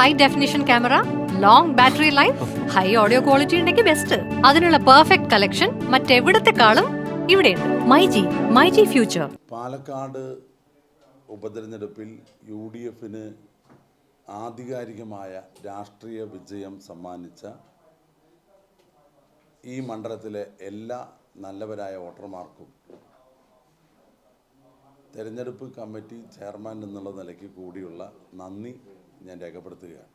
High definition camera long battery life high audio quality ഉണ്ടെങ്കിൽ best അതിനുള്ള perfect collection മറ്റെവിടത്തെക്കാളും ഇവിടെയുണ്ട്. My G my G future Palakkad ഉപതെരഞ്ഞെടുപ്പിൽ U D എഫിന് ആധികാരികമായ രാഷ്ട്രീയ വിജയം സമ്മാനിച്ച ഈ മണ്ഡലത്തിലെ എല്ലാ നല്ലവരായ വോട്ടർമാർക്കും തെരഞ്ഞെടുപ്പ് കമ്മിറ്റി ചെയർമാൻ എന്നുള്ള നിലയ്ക്ക് കൂടിയുള്ള നന്ദി. ഞാൻ രേഖപ്പെടുത്തുകയാണ്.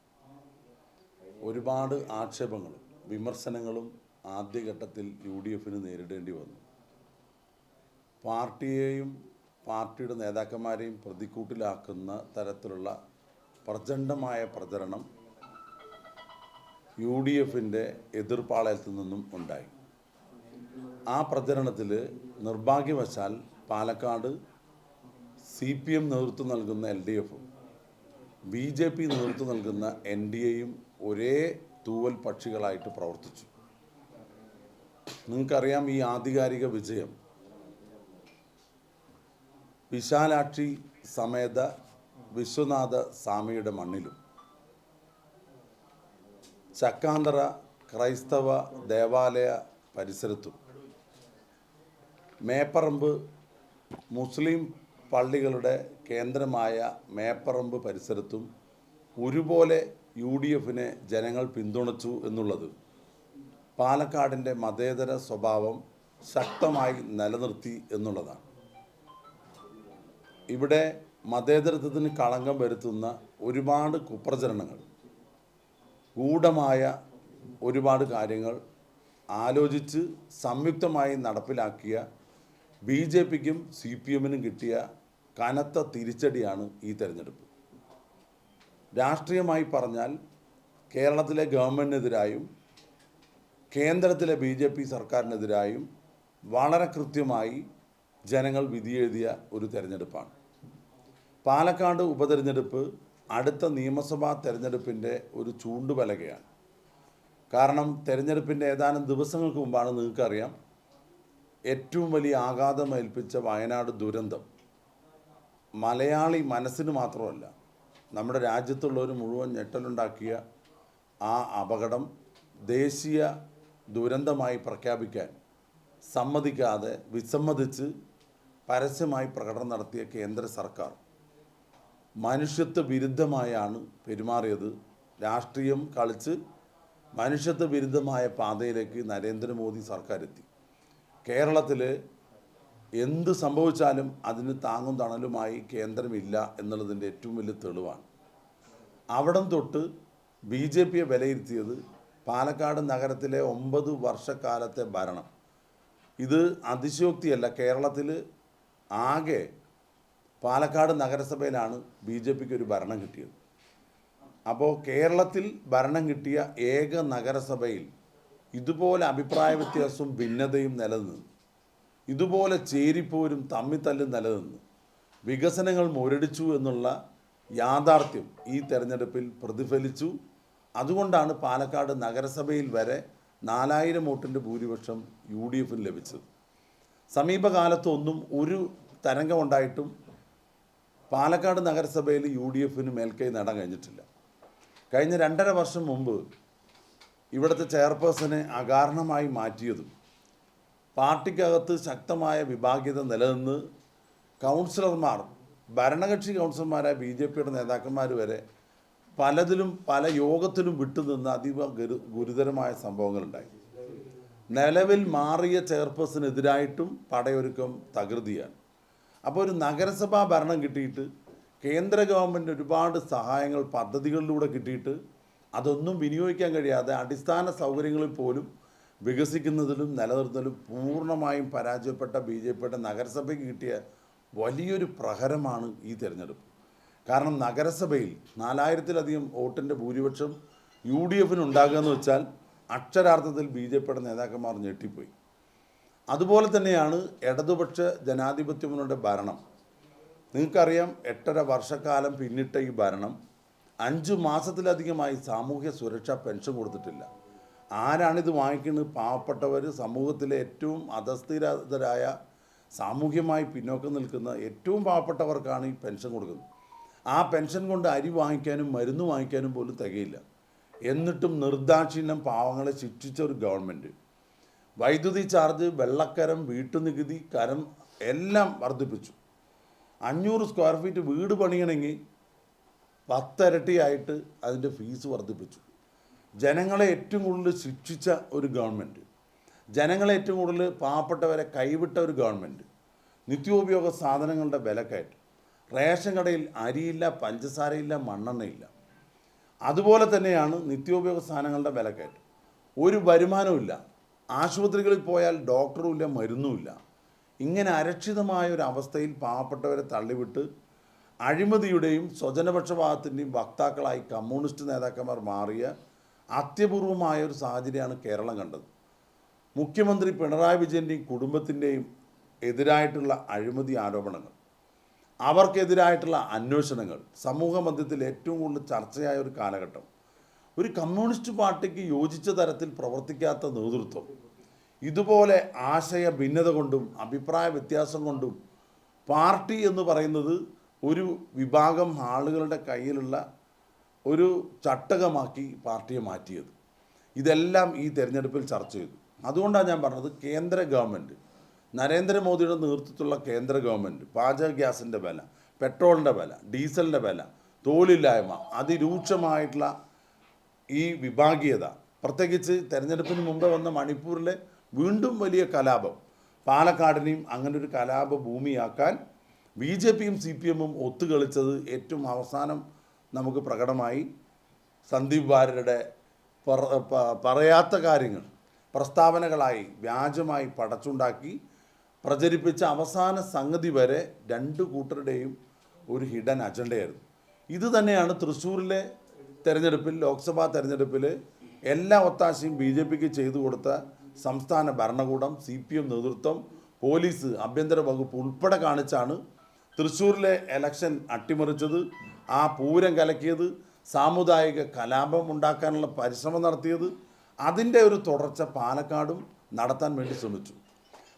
ഒരുപാട് ആക്ഷേപങ്ങളും വിമർശനങ്ങളും ആദ്യഘട്ടത്തിൽ യു ഡി എഫിന് നേരിടേണ്ടി വന്നു. പാർട്ടിയെയും പാർട്ടിയുടെ നേതാക്കന്മാരെയും പ്രതിക്കൂട്ടിലാക്കുന്ന തരത്തിലുള്ള പ്രചണ്ഡമായ പ്രചരണം യു ഡി എഫിന്റെ എതിർപ്പാളയത്തിൽ നിന്നും ഉണ്ടായി. ആ പ്രചരണത്തിൽ നിർഭാഗ്യവശാൽ പാലക്കാട് സി പി എം നേതൃത്വം നൽകുന്ന എൽ ഡി എഫും ബി ജെ പി നേതൃത്വം നൽകുന്ന എൻ ഡി എയും ഒരേ തൂവൽ പക്ഷികളായിട്ട് പ്രവർത്തിച്ചു. നിങ്ങൾക്കറിയാം ഈ ആധികാരിക വിജയം. വിശാലാക്ഷി സമേത വിശ്വനാഥ സ്വാമിയുടെ മണ്ണിലും. ചക്കാന്തറ ക്രൈസ്തവ ദേവാലയ പരിസരത്തും. മേപ്പറമ്പ് മുസ്ലിം പള്ളികളുടെ കേന്ദ്രമായ മേപ്പറമ്പ് പരിസരത്തും ഒരുപോലെ യു ഡി എഫിനെ ജനങ്ങൾ പിന്തുണച്ചു എന്നുള്ളത് പാലക്കാടിന്റെ മതേതര സ്വഭാവം ശക്തമായി നിലനിർത്തി എന്നുള്ളതാണ്. ഇവിടെ മതേതരത്വത്തിന് കളങ്കം വരുത്തുന്ന ഒരുപാട് കുപ്രചരണങ്ങൾ ഗൂഢമായ ഒരുപാട് കാര്യങ്ങൾ ആലോചിച്ച് സംയുക്തമായി നടപ്പിലാക്കിയ ബി ജെ പിക്കും സി പി എമ്മിനും കിട്ടിയ കനത്ത തിരിച്ചടിയാണ് ഈ തെരഞ്ഞെടുപ്പ്. രാഷ്ട്രീയമായി പറഞ്ഞാൽ കേരളത്തിലെ ഗവൺമെന്റിനെതിരായും കേന്ദ്രത്തിലെ ബി ജെ പി സർക്കാരിനെതിരായും വളരെ കൃത്യമായി ജനങ്ങൾ വിധിയെഴുതിയ ഒരു തെരഞ്ഞെടുപ്പാണ്. പാലക്കാട് ഉപതെരഞ്ഞെടുപ്പ് അടുത്ത നിയമസഭാ തെരഞ്ഞെടുപ്പിന്റെ ഒരു ചൂണ്ടുപലകയാണ് കാരണം തെരഞ്ഞെടുപ്പിന്റെ ഏതാനും ദിവസങ്ങൾക്ക് മുമ്പാണ് നിങ്ങൾക്കറിയാം ഏറ്റവും വലിയ ആഘാതം ഏൽപ്പിച്ച വയനാട് ദുരന്തം. മലയാളി മനസ്സിന് മാത്രമല്ല നമ്മുടെ രാജ്യത്തുള്ളവർ മുഴുവൻ ഞെട്ടലുണ്ടാക്കിയ ആ അപകടം ദേശീയ ദുരന്തമായി പ്രഖ്യാപിക്കാൻ സമ്മതിക്കാതെ വിസമ്മതിച്ച് പരസ്യമായി പ്രകടനം നടത്തിയ കേന്ദ്ര സർക്കാർ മനുഷ്യത്വ വിരുദ്ധമായാണ് പെരുമാറിയത്. രാഷ്ട്രീയം കളിച്ച് മനുഷ്യത്വ വിരുദ്ധമായ പാതയിലേക്ക് നരേന്ദ്രമോദി സർക്കാർ എത്തി കേരളത്തിൽ എന്ത് സംഭവിച്ചാലും അതിന് താങ്ങും തണലുമായി കേന്ദ്രമില്ല എന്നുള്ളതിന്റെ ഏറ്റവും വലിയ തെളിവാണ്. അവിടം തൊട്ട് ബി ജെ പിയെ വിലയിരുത്തിയത് പാലക്കാട് നഗരത്തിലെ ഒമ്പത് വർഷക്കാലത്തെ ഭരണം. ഇത് അതിശയോക്തിയല്ല. കേരളത്തിൽ ആകെ പാലക്കാട് നഗരസഭയിലാണ് ബി ജെ പിക്ക് ഒരു ഭരണം കിട്ടിയത്. അപ്പോൾ കേരളത്തിൽ ഭരണം കിട്ടിയ ഏക നഗരസഭയിൽ ഇതുപോലെ അഭിപ്രായ വ്യത്യാസവും ഭിന്നതയും നിലനിന്നു ഇതുപോലെ ചേരിപ്പോരും തമ്മിത്തല്ലും നിലനിന്നു വികസനങ്ങൾ മുരടിച്ചു എന്നുള്ള യാഥാർത്ഥ്യം ഈ തെരഞ്ഞെടുപ്പിൽ പ്രതിഫലിച്ചു. അതുകൊണ്ടാണ് പാലക്കാട് നഗരസഭയിൽ വരെ നാലായിരം വോട്ടിന്റെ ഭൂരിപക്ഷം യു ഡി എഫിന് ലഭിച്ചത് സമീപകാലത്തൊന്നും ഒരു തരംഗമുണ്ടായിട്ടും പാലക്കാട് നഗരസഭയിൽ യു ഡി എഫിന് മേൽക്കൈ നേടാൻ കഴിഞ്ഞിട്ടില്ല. കഴിഞ്ഞ രണ്ടര വർഷം മുമ്പ് ഇവിടുത്തെ ചെയർപേഴ്സണെ അകാരണമായി മാറ്റിയതും പാർട്ടിക്കകത്ത് ശക്തമായ വിഭാഗീയത നിലനിന്ന് കൗൺസിലർമാർ ഭരണകക്ഷി കൗൺസിലർമാരായ ബി ജെ പിയുടെ നേതാക്കന്മാർ വരെ പലതിലും പല യോഗത്തിലും വിട്ടുനിന്ന് അതീവ ഗുരു ഗുരുതരമായ സംഭവങ്ങളുണ്ടായി. നിലവിൽ മാറിയ ചെയർപേഴ്സണെതിരായിട്ടും പടയൊരുക്കം തകൃതിയാണ്. അപ്പോൾ ഒരു നഗരസഭാ ഭരണം കിട്ടിയിട്ട് കേന്ദ്ര ഗവൺമെന്റ് ഒരുപാട് സഹായങ്ങൾ പദ്ധതികളിലൂടെ കിട്ടിയിട്ട് അതൊന്നും വിനിയോഗിക്കാൻ കഴിയാതെ അടിസ്ഥാന സൗകര്യങ്ങളിൽ പോലും വികസിക്കുന്നതിലും നിലനിർത്തുന്നതിലും പൂർണമായും പരാജയപ്പെട്ട ബി ജെ പിയുടെ നഗരസഭയ്ക്ക് കിട്ടിയ വലിയൊരു പ്രഹരമാണ് ഈ തിരഞ്ഞെടുപ്പ്. കാരണം നഗരസഭയിൽ നാലായിരത്തിലധികം വോട്ടിന്റെ ഭൂരിപക്ഷം യു ഡി എഫിന് ഉണ്ടാകുക എന്ന് വെച്ചാൽ അക്ഷരാർത്ഥത്തിൽ ബി ജെ പിയുടെ നേതാക്കന്മാർ ഞെട്ടിപ്പോയി. അതുപോലെ തന്നെയാണ് ഇടതുപക്ഷ ജനാധിപത്യ മുന്നണിയുടെ ഭരണം. നിങ്ങൾക്കറിയാം എട്ടര വർഷക്കാലം പിന്നിട്ട ഈ ഭരണം അഞ്ച് മാസത്തിലധികമായി സാമൂഹ്യ സുരക്ഷാ പെൻഷൻ കൊടുത്തിട്ടില്ല. ആരാണിത് വാങ്ങിക്കുന്നത്? പാവപ്പെട്ടവർ സമൂഹത്തിലെ ഏറ്റവും അധസ്ഥിരതരായ സാമൂഹ്യമായി പിന്നോക്കം നിൽക്കുന്ന ഏറ്റവും പാവപ്പെട്ടവർക്കാണ് ഈ പെൻഷൻ കൊടുക്കുന്നത്. ആ പെൻഷൻ കൊണ്ട് അരി വാങ്ങിക്കാനും മരുന്ന് വാങ്ങിക്കാനും പോലും തികയില്ല. എന്നിട്ടും നിർദാക്ഷിണ്യം പാവങ്ങളെ ശിക്ഷിച്ച ഒരു ഗവൺമെന്റ് വൈദ്യുതി ചാർജ് വെള്ളക്കരം വീട്ടുനികുതി കരം എല്ലാം വർദ്ധിപ്പിച്ചു. അഞ്ഞൂറ് സ്ക്വയർ ഫീറ്റ് വീട് പണിയണമെങ്കിൽ പത്തരട്ടിയായിട്ട് അതിന്റെ ഫീസ് വർദ്ധിപ്പിച്ചു. ജനങ്ങളെ ഏറ്റവും കൂടുതൽ ശിക്ഷിച്ച ഒരു ഗവൺമെന്റ്. ജനങ്ങളെ ഏറ്റവും കൂടുതൽ പാവപ്പെട്ടവരെ കൈവിട്ട ഒരു ഗവൺമെന്റ്. നിത്യോപയോഗ സാധനങ്ങളുടെ വിലക്കയറ്റം റേഷൻ കടയിൽ അരിയില്ല പഞ്ചസാരയില്ല മണ്ണെണ്ണയില്ല. അതുപോലെ തന്നെയാണ് നിത്യോപയോഗ സാധനങ്ങളുടെ വിലക്കയറ്റം ഒരു വരുമാനവുമില്ല ആശുപത്രികളിൽ പോയാൽ ഡോക്ടറുമില്ല മരുന്നുമില്ല ഇങ്ങനെ അരക്ഷിതമായ ഒരു അവസ്ഥയിൽ പാവപ്പെട്ടവരെ തള്ളിവിട്ട് അഴിമതിയുടെയും സ്വജനപക്ഷപാതത്തിന്റെയും വക്താക്കളായി കമ്മ്യൂണിസ്റ്റ് നേതാക്കന്മാർ മാറിയ അത്യപൂർവമായ ഒരു സാഹചര്യമാണ് കേരളം കണ്ടത്. മുഖ്യമന്ത്രി പിണറായി വിജയന്റെയും കുടുംബത്തിന്റെയും എതിരായിട്ടുള്ള അഴിമതി ആരോപണങ്ങൾ അവർക്കെതിരായിട്ടുള്ള അന്വേഷണങ്ങൾ സമൂഹ മധ്യത്തിൽ ഏറ്റവും കൂടുതൽ ചർച്ചയായ ഒരു കാലഘട്ടം ഒരു കമ്മ്യൂണിസ്റ്റ് പാർട്ടിക്ക് യോജിച്ച തരത്തിൽ പ്രവർത്തിക്കാത്ത നേതൃത്വം ഇതുപോലെ ആശയ ഭിന്നത കൊണ്ടും അഭിപ്രായ വ്യത്യാസം കൊണ്ടും പാർട്ടി എന്ന് പറയുന്നത് ഒരു വിഭാഗം ആളുകളുടെ കയ്യിലുള്ള ഒരു ചട്ടകമാക്കി പാർട്ടിയെ മാറ്റിയത്. ഇതെല്ലാം ഈ തെരഞ്ഞെടുപ്പിൽ ചർച്ച ചെയ്തു. അതുകൊണ്ടാണ് ഞാൻ പറഞ്ഞത് കേന്ദ്ര ഗവൺമെന്റ് നരേന്ദ്രമോദിയുടെ നേതൃത്വത്തിലുള്ള കേന്ദ്ര ഗവൺമെന്റ് പാചക ഗ്യാസിന്റെ വില പെട്രോളിന്റെ വില ഡീസലിന്റെ വില തൊഴിലില്ലായ്മ അതിരൂക്ഷമായിട്ടുള്ള ഈ വിഭാഗീയത പ്രത്യേകിച്ച് തെരഞ്ഞെടുപ്പിന് മുമ്പ് വന്ന മണിപ്പൂരിലെ വീണ്ടും വലിയ കലാപം പാലക്കാടിനെയും അങ്ങനെ ഒരു കലാപ ഭൂമിയാക്കാൻ ബി ജെ പിയും സി പി എമ്മും ഒത്തുകളിച്ചത് ഏറ്റവും അവസാനം നമുക്ക് പ്രകടമായി സന്ദീപ് വാര്യരുടെ പറയാത്ത കാര്യങ്ങൾ പ്രസ്താവനകളായി വ്യാജമായി പടച്ചുണ്ടാക്കി പ്രചരിപ്പിച്ച അവസാന സംഗതി വരെ രണ്ട് കൂട്ടരുടെയും ഒരു ഹിഡൻ അജണ്ടയായിരുന്നു. ഇത് തന്നെയാണ് തൃശ്ശൂരിലെ തെരഞ്ഞെടുപ്പിൽ ലോക്സഭാ തെരഞ്ഞെടുപ്പിൽ എല്ലാ ഒത്താശയും ബി ജെ പിക്ക് ചെയ്തു കൊടുത്ത സംസ്ഥാന ഭരണകൂടം സി പി എം നേതൃത്വം പോലീസ് ആഭ്യന്തര വകുപ്പ് ഉൾപ്പെടെ കാണിച്ചാണ് തൃശ്ശൂരിലെ എലക്ഷൻ അട്ടിമറിച്ചത്. ആ പൂരം കലക്കിയത് സാമുദായിക കലാപം ഉണ്ടാക്കാനുള്ള പരിശ്രമം നടത്തിയത് അതിന്റെ ഒരു തുടർച്ച പാലക്കാടും നടത്താൻ വേണ്ടി ശ്രമിച്ചു.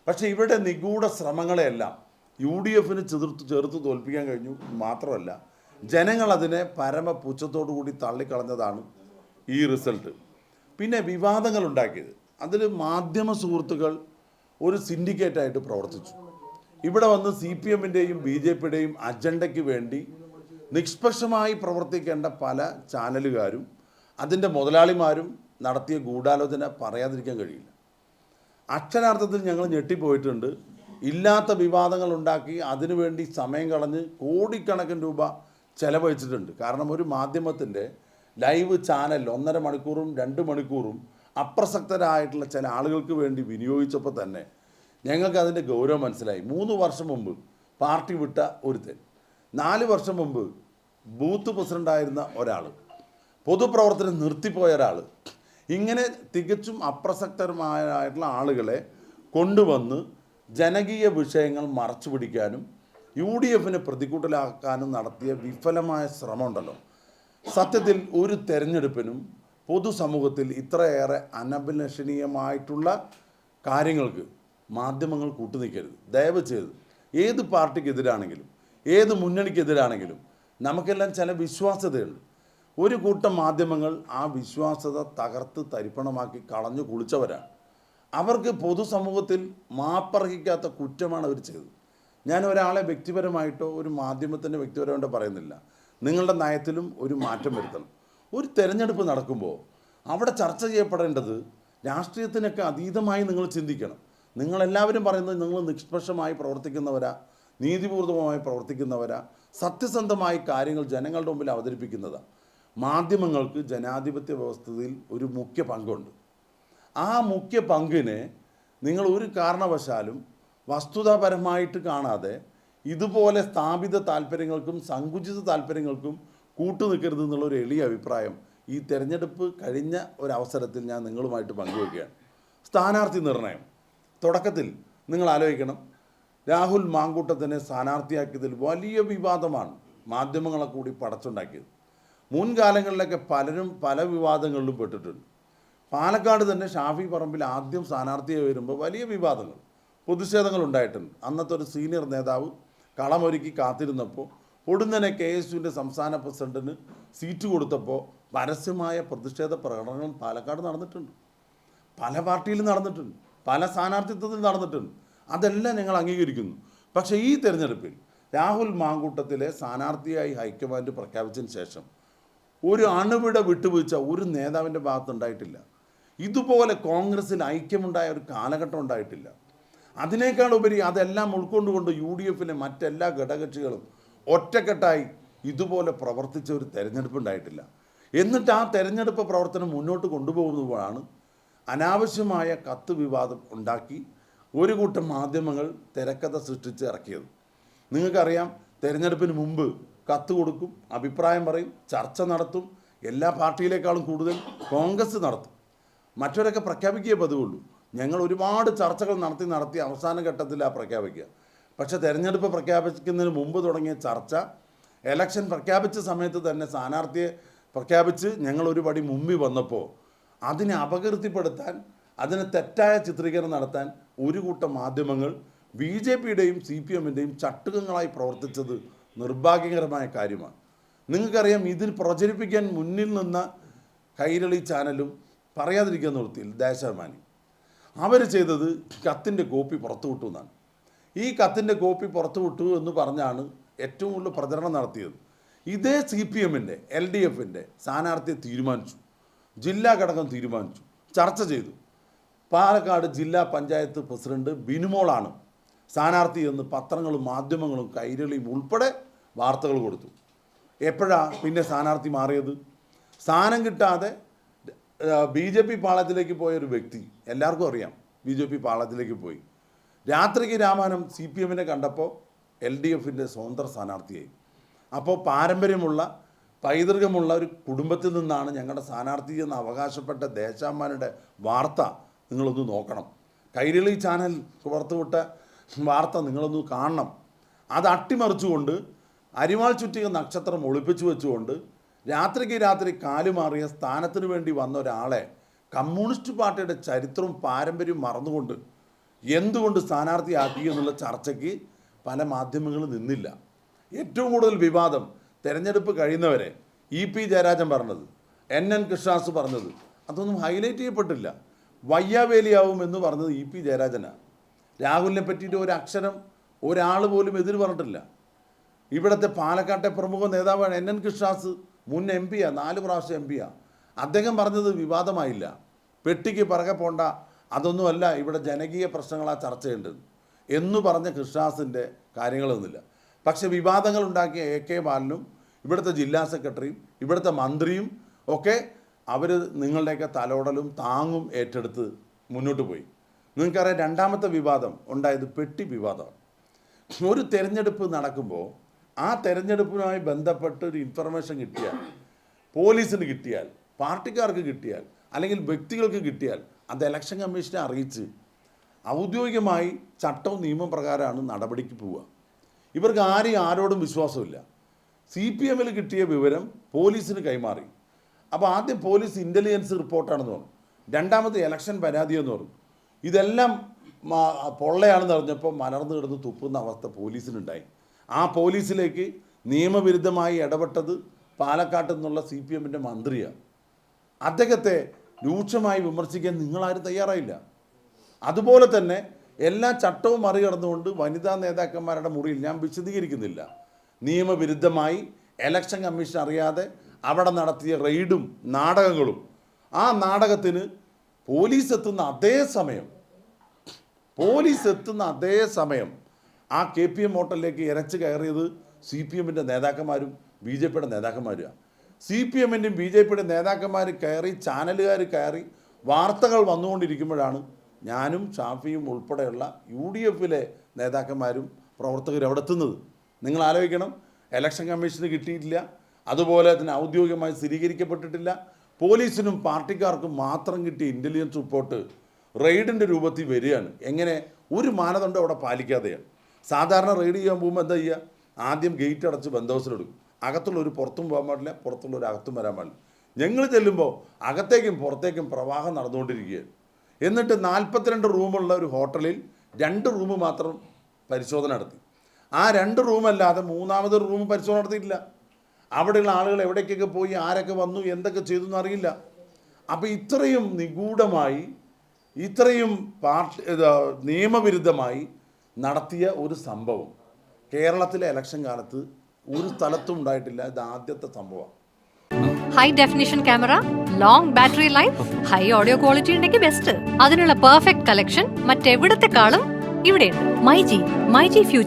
പക്ഷേ ഇവിടെ നിഗൂഢ ശ്രമങ്ങളെയെല്ലാം യു ഡി എഫിന് ചെറുത്ത് ചേർത്ത് തോൽപ്പിക്കാൻ കഴിഞ്ഞു മാത്രമല്ല ജനങ്ങൾ അതിനെ പരമ പുച്ഛത്തോടു കൂടി തള്ളിക്കളഞ്ഞതാണ് ഈ റിസൾട്ട്. പിന്നെ വിവാദങ്ങൾ ഉണ്ടാക്കിയത്. അതിൽ മാധ്യമ സുഹൃത്തുക്കൾ ഒരു സിൻഡിക്കേറ്റായിട്ട് പ്രവർത്തിച്ചു. ഇവിടെ വന്ന് സി പി എമ്മിന്റെയും ബി ജെ പിയുടെയും അജണ്ടയ്ക്ക് വേണ്ടി നിഷ്പക്ഷമായി പ്രവർത്തിക്കേണ്ട പല ചാനലുകാരും അതിന്റെ മുതലാളിമാരും നടത്തിയ ഗൂഢാലോചന പറയാതിരിക്കാൻ കഴിയില്ല. അക്ഷരാർത്ഥത്തിൽ ഞങ്ങൾ ഞെട്ടിപ്പോയിട്ടുണ്ട്. ഇല്ലാത്ത വിവാദങ്ങൾ ഉണ്ടാക്കി അതിനുവേണ്ടി സമയം കളഞ്ഞ് കോടിക്കണക്കിന് രൂപ ചെലവഴിച്ചിട്ടുണ്ട്. കാരണം ഒരു മാധ്യമത്തിന്റെ ലൈവ് ചാനൽ ഒന്നര മണിക്കൂറും രണ്ട് മണിക്കൂറും അപ്രസക്തരായിട്ടുള്ള ചില ആളുകൾക്ക് വേണ്ടി വിനിയോഗിച്ചപ്പോൾ തന്നെ ഞങ്ങൾക്ക് അതിന്റെ ഗൗരവം മനസ്സിലായി. മൂന്ന് വർഷം മുമ്പ് പാർട്ടി വിട്ട ഒരുത്തൻ. നാല് വർഷം മുമ്പ് ബൂത്ത് പ്രസിഡന്റായിരുന്ന ഒരാൾ പൊതുപ്രവർത്തനം നിർത്തിപ്പോയ ഒരാൾ ഇങ്ങനെ തികച്ചും അപ്രസക്തമായിട്ടുള്ള ആളുകളെ കൊണ്ടുവന്ന് ജനകീയ വിഷയങ്ങൾ മറച്ചു പിടിക്കാനും യു ഡി എഫിനെ പ്രതികൂട്ടിലാക്കാനും നടത്തിയ വിഫലമായ ശ്രമമുണ്ടല്ലോ. സത്യത്തിൽ ഒരു തെരഞ്ഞെടുപ്പിനും പൊതുസമൂഹത്തിൽ ഇത്രയേറെ അനഭിലഷണീയമായിട്ടുള്ള കാര്യങ്ങൾക്ക് മാധ്യമങ്ങൾ കൂട്ടുനിൽക്കരുത്. ദയവ് ചെയ്ത് ഏത് പാർട്ടിക്കെതിരാണെങ്കിലും ഏത് മുന്നണിക്കെതിരാണെങ്കിലും നമുക്കെല്ലാം ചില വിശ്വാസ്യതയുണ്ട്. ഒരു കൂട്ടം മാധ്യമങ്ങൾ ആ വിശ്വാസ്യത തകർത്ത് തരിപ്പണമാക്കി കളഞ്ഞു കുളിച്ചവരാണ്. അവർക്ക് പൊതുസമൂഹത്തിൽ മാപ്പർഹിക്കാത്ത കുറ്റമാണ് അവർ ചെയ്തത്. ഞാൻ ഒരാളെ വ്യക്തിപരമായിട്ടോ ഒരു മാധ്യമത്തിന്റെ വ്യക്തിപരമായിട്ടോ പറയുന്നില്ല. നിങ്ങളുടെ നയത്തിലും ഒരു മാറ്റം വരുത്തണം. ഒരു തെരഞ്ഞെടുപ്പ് നടക്കുമ്പോൾ അവിടെ ചർച്ച ചെയ്യപ്പെടേണ്ടത് രാഷ്ട്രീയത്തിനൊക്കെ അതീതമായി നിങ്ങൾ ചിന്തിക്കണം. നിങ്ങളെല്ലാവരും പറയുന്നത് നിങ്ങൾ നിഷ്പക്ഷമായി പ്രവർത്തിക്കുന്നവരാ. നീതിപൂർവമായി പ്രവർത്തിക്കുന്നവരാ. സത്യസന്ധമായി കാര്യങ്ങൾ ജനങ്ങളുടെ മുമ്പിൽ അവതരിപ്പിക്കുന്നതാണ് മാധ്യമങ്ങൾക്ക് ജനാധിപത്യ വ്യവസ്ഥയിൽ ഒരു മുഖ്യ പങ്കുണ്ട്. ആ മുഖ്യ പങ്കിനെ നിങ്ങൾ ഒരു കാരണവശാലും വസ്തുതാപരമായിട്ട് കാണാതെ ഇതുപോലെ സ്ഥാപിത താല്പര്യങ്ങൾക്കും സങ്കുചിത താല്പര്യങ്ങൾക്കും കൂട്ടുനിൽക്കരുത് എന്നുള്ള ഒരു എളിയ അഭിപ്രായം ഈ തെരഞ്ഞെടുപ്പ് കഴിഞ്ഞ ഒരവസരത്തിൽ ഞാൻ നിങ്ങളുമായിട്ട് പങ്കുവയ്ക്കുകയാണ് സ്ഥാനാർത്ഥി നിർണയം. തുടക്കത്തിൽ നിങ്ങൾ ആലോചിക്കണം. രാഹുൽ മാങ്കൂട്ടത്തിനെ സ്ഥാനാർത്ഥിയാക്കിയതിൽ വലിയ വിവാദമാണ് മാധ്യമങ്ങളെ കൂടി പടച്ചുണ്ടാക്കിയത്. മുൻകാലങ്ങളിലൊക്കെ പലരും പല വിവാദങ്ങളിലും പെട്ടിട്ടുണ്ട്. പാലക്കാട് തന്നെ ഷാഫി പറമ്പിൽ ആദ്യം സ്ഥാനാർത്ഥിയായി വരുമ്പോൾ വലിയ വിവാദങ്ങൾ പ്രതിഷേധങ്ങൾ ഉണ്ടായിട്ടുണ്ട്. അന്നത്തെ ഒരു സീനിയർ നേതാവ് കളമൊരുക്കി കാത്തിരുന്നപ്പോൾ ഉടനെ കെ എസ് യുവിന്റെ സംസ്ഥാന പ്രസിഡന്റിന് സീറ്റ് കൊടുത്തപ്പോൾ പരസ്യമായ പ്രതിഷേധ പ്രകടനങ്ങൾ പാലക്കാട് നടന്നിട്ടുണ്ട്. പല പാർട്ടിയിലും നടന്നിട്ടുണ്ട്. പല സ്ഥാനാർത്ഥിത്വത്തിൽ നടന്നിട്ടുണ്ട്. അതെല്ലാം ഞങ്ങൾ അംഗീകരിക്കുന്നു. പക്ഷേ ഈ തെരഞ്ഞെടുപ്പിൽ രാഹുൽ മാങ്കൂട്ടത്തിലെ സ്ഥാനാർത്ഥിയായി ഹൈക്കമാൻഡ് പ്രഖ്യാപിച്ചതിന് ശേഷം ഒരു അണുവിട വിട്ടുവീഴ്ച ഒരു നേതാവിന്റെ ഭാഗത്തുണ്ടായിട്ടില്ല. ഇതുപോലെ കോൺഗ്രസ്സിൽ ഐക്യമുണ്ടായ ഒരു കാലഘട്ടം ഉണ്ടായിട്ടില്ല. അതിനേക്കാൾ ഉപരി അതെല്ലാം ഉൾക്കൊണ്ടുകൊണ്ട് യു ഡി എഫിലെ മറ്റെല്ലാ ഘടകകക്ഷികളും ഒറ്റക്കെട്ടായി ഇതുപോലെ പ്രവർത്തിച്ച ഒരു തെരഞ്ഞെടുപ്പ് ഉണ്ടായിട്ടില്ല. എന്നിട്ട് ആ തെരഞ്ഞെടുപ്പ് പ്രവർത്തനം മുന്നോട്ട് കൊണ്ടുപോകുമ്പോഴാണ് അനാവശ്യമായ കത്ത് വിവാദം ഉണ്ടാക്കി ഒരു കൂട്ടം മാധ്യമങ്ങൾ തിരക്കഥ സൃഷ്ടിച്ച് ഇറക്കിയത്. നിങ്ങൾക്കറിയാം തിരഞ്ഞെടുപ്പിന് മുമ്പ് കത്ത് കൊടുക്കും അഭിപ്രായം പറയും ചർച്ച നടത്തും എല്ലാ പാർട്ടിയിലേക്കാളും കൂടുതൽ കോൺഗ്രസ് നടത്തും. മറ്റവരൊക്കെ പ്രഖ്യാപിക്കുകയേ പതിവുള്ളൂ. ഞങ്ങൾ ഒരുപാട് ചർച്ചകൾ നടത്തി നടത്തി അവസാന ആ പ്രഖ്യാപിക്കുക. പക്ഷേ തെരഞ്ഞെടുപ്പ് പ്രഖ്യാപിക്കുന്നതിന് മുമ്പ് തുടങ്ങിയ ചർച്ച എലക്ഷൻ പ്രഖ്യാപിച്ച സമയത്ത് തന്നെ സ്ഥാനാർത്ഥിയെ പ്രഖ്യാപിച്ച് ഞങ്ങൾ ഒരു പടി വന്നപ്പോൾ അതിനെ അപകീർത്തിപ്പെടുത്താൻ അതിനെ തെറ്റായ ചിത്രീകരണം നടത്താൻ ഒരു കൂട്ടം മാധ്യമങ്ങൾ ബി ജെ പിയുടെയും സി പി എമ്മിന്റെയും ചട്ടുകങ്ങളായി പ്രവർത്തിച്ചത് നിർഭാഗ്യകരമായ കാര്യമാണ്. നിങ്ങൾക്കറിയാം ഇതിൽ പ്രചരിപ്പിക്കാൻ മുന്നിൽ നിന്ന കൈരളി ചാനലും പറയാതിരിക്കാൻ നിർത്തിയിൽ ദേശാഭിമാനി. അവർ ചെയ്തത് കത്തിന്റെ കോപ്പി പുറത്തുവിട്ടു എന്നാണ്. ഈ കത്തിന്റെ കോപ്പി പുറത്തുവിട്ടു എന്ന് പറഞ്ഞാണ് ഏറ്റവും കൂടുതൽ പ്രചരണം നടത്തിയത്. ഇതേ സി പി എമ്മിന്റെ എൽ ഡി എഫിന്റെ സ്ഥാനാർത്ഥിയെ തീരുമാനിച്ചു. ജില്ലാ ഘടകം തീരുമാനിച്ചു. ചർച്ച ചെയ്തു. പാലക്കാട് ജില്ലാ പഞ്ചായത്ത് പ്രസിഡന്റ് ബിനുമോളാണ് സ്ഥാനാർത്ഥി എന്ന് പത്രങ്ങളും മാധ്യമങ്ങളും കൈരളിയും ഉൾപ്പെടെ വാർത്തകൾ കൊടുത്തു. എപ്പോഴാണ് പിന്നെ സ്ഥാനാർത്ഥി മാറിയത്? സ്ഥാനം കിട്ടാതെ ബി ജെ പി പാളത്തിലേക്ക് പോയ ഒരു വ്യക്തി എല്ലാവർക്കും അറിയാം ബി ജെ പി പാളത്തിലേക്ക് പോയി. രാത്രിക്ക് രാമാനം സി പി എമ്മിനെ കണ്ടപ്പോൾ എൽ ഡി എഫിന്റെ സ്വതന്ത്ര സ്ഥാനാർത്ഥിയായി. അപ്പോൾ പാരമ്പര്യമുള്ള പൈതൃകമുള്ള ഒരു കുടുംബത്തിൽ നിന്നാണ് ഞങ്ങളുടെ സ്ഥാനാർത്ഥി എന്ന് അവകാശപ്പെട്ട ദേശാമ്മാരുടെ വാർത്ത നിങ്ങളൊന്ന് നോക്കണം. കൈരളി ചാനൽ പുറത്തുവിട്ട വാർത്ത നിങ്ങളൊന്ന് കാണണം. അത് അട്ടിമറിച്ചുകൊണ്ട് അരിവാൾ ചുറ്റിക നക്ഷത്രം ഒളിപ്പിച്ചു വെച്ചുകൊണ്ട് രാത്രിക്ക് രാത്രി കാലുമാറിയ സ്ഥാനത്തിന് വേണ്ടി വന്ന ഒരാളെ കമ്മ്യൂണിസ്റ്റ് പാർട്ടിയുടെ ചരിത്രവും പാരമ്പര്യവും മറന്നുകൊണ്ട് എന്തുകൊണ്ട് സ്ഥാനാർത്ഥിയാക്കി എന്നുള്ള ചർച്ചയ്ക്ക് പല മാധ്യമങ്ങളും നിന്നില്ല. ഏറ്റവും കൂടുതൽ വിവാദം തെരഞ്ഞെടുപ്പ് കഴിയുന്നവരെ ഇ പി ജയരാജൻ പറഞ്ഞത് എൻ എൻ കൃഷ്ണാസ് പറഞ്ഞത് അതൊന്നും ഹൈലൈറ്റ് ചെയ്യപ്പെട്ടില്ല. വയ്യാവേലിയാവും എന്ന് പറഞ്ഞത് ഇ പി ജയരാജനാണ് രാഹുലിനെ പറ്റിയിട്ട് ഒരു അക്ഷരം ഒരാൾ പോലും എതിർ പറഞ്ഞിട്ടില്ല. ഇവിടുത്തെ പാലക്കാട്ടെ പ്രമുഖ നേതാവാണ് എൻ എൻ കൃഷ്ണാസ് മുൻ എം പിയാണ് നാല് പ്രാവശ്യം എം പിയാണ് അദ്ദേഹം പറഞ്ഞത് വിവാദമായില്ല. പെട്ടിക്ക് പിറകെ പോണ്ട അതൊന്നുമല്ല ഇവിടെ ജനകീയ പ്രശ്നങ്ങളാണ് ചർച്ച ചെയ്യേണ്ടത് എന്ന് പറഞ്ഞ കൃഷ്ണാസിന്റെ കാര്യങ്ങളൊന്നുമില്ല. പക്ഷേ വിവാദങ്ങൾ ഉണ്ടാക്കിയ എ കെ ബാലനും ഇവിടുത്തെ ജില്ലാ സെക്രട്ടറിയും ഇവിടുത്തെ മന്ത്രിയും ഒക്കെ അവർ നിങ്ങളുടെയൊക്കെ തലോടലും താങ്ങും ഏറ്റെടുത്ത് മുന്നോട്ട് പോയി. നിങ്ങൾക്കറിയാം രണ്ടാമത്തെ വിവാദം ഉണ്ടായത് പെട്ടി വിവാദമാണ്. ഒരു തെരഞ്ഞെടുപ്പ് നടക്കുമ്പോൾ ആ തെരഞ്ഞെടുപ്പുമായി ബന്ധപ്പെട്ട് ഒരു ഇൻഫർമേഷൻ കിട്ടിയാൽ പോലീസിന് കിട്ടിയാൽ പാർട്ടിക്കാർക്ക് കിട്ടിയാൽ അല്ലെങ്കിൽ വ്യക്തികൾക്ക് കിട്ടിയാൽ അത് ഇലക്ഷൻ കമ്മീഷനെ അറിയിച്ച് ഔദ്യോഗികമായി ചട്ടവും നിയമം പ്രകാരമാണ് നടപടിക്ക് പോവുക. ഇവർക്ക് ആരെയും ആരോടും വിശ്വാസമില്ല. സി പി എമ്മിൽ കിട്ടിയ വിവരം പോലീസിന് കൈമാറി. അപ്പോൾ ആദ്യം പോലീസ് ഇന്റലിജൻസ് റിപ്പോർട്ടാണെന്ന് പറഞ്ഞു. രണ്ടാമത് ഇലക്ഷൻ പരാതി എന്ന് പറഞ്ഞു. ഇതെല്ലാം പൊള്ളയാണെന്ന് അറിഞ്ഞപ്പോൾ മലർന്നു കിടന്ന് തുപ്പുന്ന അവസ്ഥ പോലീസിനുണ്ടായി. ആ പോലീസിലേക്ക് നിയമവിരുദ്ധമായി ഇടപെട്ടത് പാലക്കാട്ട് നിന്നുള്ള സി പി എമ്മിന്റെ മന്ത്രിയാണ് അദ്ദേഹത്തെ രൂക്ഷമായി വിമർശിക്കാൻ നിങ്ങളാരും തയ്യാറായില്ല. അതുപോലെ തന്നെ എല്ലാ ചട്ടവും മറികടന്നുകൊണ്ട് വനിതാ നേതാക്കന്മാരുടെ മുറിയിൽ ഞാൻ വിശദീകരിക്കുന്നില്ല. നിയമവിരുദ്ധമായി എലക്ഷൻ കമ്മീഷൻ അറിയാതെ അവിടെ നടത്തിയ റെയ്ഡും നാടകങ്ങളും. ആ നാടകത്തിന് പോലീസ് എത്തുന്ന അതേ സമയം പോലീസ് എത്തുന്ന അതേ സമയം ആ കെ പി എം ഹോട്ടലിലേക്ക് ഇരച്ച് കയറിയത് സി പി എമ്മിന്റെ നേതാക്കന്മാരും ബി ജെ പിയുടെ നേതാക്കന്മാരുമാണ് സി പി എമ്മിന്റെയും ബി ജെ പിയുടെ നേതാക്കന്മാർ കയറി ചാനലുകാർ കയറി വാർത്തകൾ വന്നുകൊണ്ടിരിക്കുമ്പോഴാണ് ഞാനും ഷാഫിയും ഉൾപ്പെടെയുള്ള യു ഡി എഫിലെ നേതാക്കന്മാരും പ്രവർത്തകരും അവിടെ എത്തുന്നത്. നിങ്ങൾ ആലോചിക്കണം ഇലക്ഷൻ കമ്മീഷന് കിട്ടിയിട്ടില്ല അതുപോലെ തന്നെ ഔദ്യോഗികമായി സ്ഥിരീകരിക്കപ്പെട്ടിട്ടില്ല. പോലീസിനും പാർട്ടിക്കാർക്കും മാത്രം കിട്ടിയ ഇന്റലിജൻസ് റിപ്പോർട്ട് റെയ്ഡിന്റെ രൂപത്തിൽ വരികയാണ്. എങ്ങനെ? ഒരു മാനദണ്ഡം അവിടെ പാലിക്കാതെയാണ്. സാധാരണ റെയ്ഡ് ചെയ്യാൻ പോകുമ്പോൾ എന്താ ചെയ്യുക ആദ്യം ഗേറ്റ് അടച്ച് ബന്ധവസിലെടുക്കും അകത്തുള്ള ഒരു പുറത്തും പോകാൻ പാടില്ല പുറത്തുള്ള ഒരു അകത്തും വരാൻ പാടില്ല. ഞങ്ങൾ ചെല്ലുമ്പോൾ അകത്തേക്കും പുറത്തേക്കും പ്രവാഹം നടന്നുകൊണ്ടിരിക്കുകയാണ്. എന്നിട്ട് നാൽപ്പത്തിരണ്ട് റൂമുള്ള ഒരു ഹോട്ടലിൽ രണ്ട് റൂം മാത്രം പരിശോധന നടത്തി. ആ രണ്ട് റൂമല്ലാതെ മൂന്നാമത് റൂം പരിശോധന നടത്തിയിട്ടില്ല. അവിടെയുള്ള ആളുകൾ എവിടേക്കൊക്കെ പോയി ആരൊക്കെ വന്നു എന്തൊക്കെ ചെയ്തു എന്നറിയില്ല. അപ്പോൾ ഇത്രയും നിഗൂഢമായി ഇത്രയും പാർട്ടി നിയമവിരുദ്ധമായി നടത്തിയ ഒരു സംഭവം. കേരളത്തിലെ ഇലക്ഷൻ കാലത്ത് ഒരു സ്ഥലത്തും ഉണ്ടായിട്ടില്ല. ഇത് ആദ്യത്തെ സംഭവം. High definition camera long battery life high audio quality ഉണ്ടെങ്കിൽ ബെസ്റ്റ് അതിനുള്ള പെർഫെക്റ്റ് കളക്ഷൻ മറ്റെവിടത്തെക്കാളും ഇവിടെയുണ്ട്. My G My G future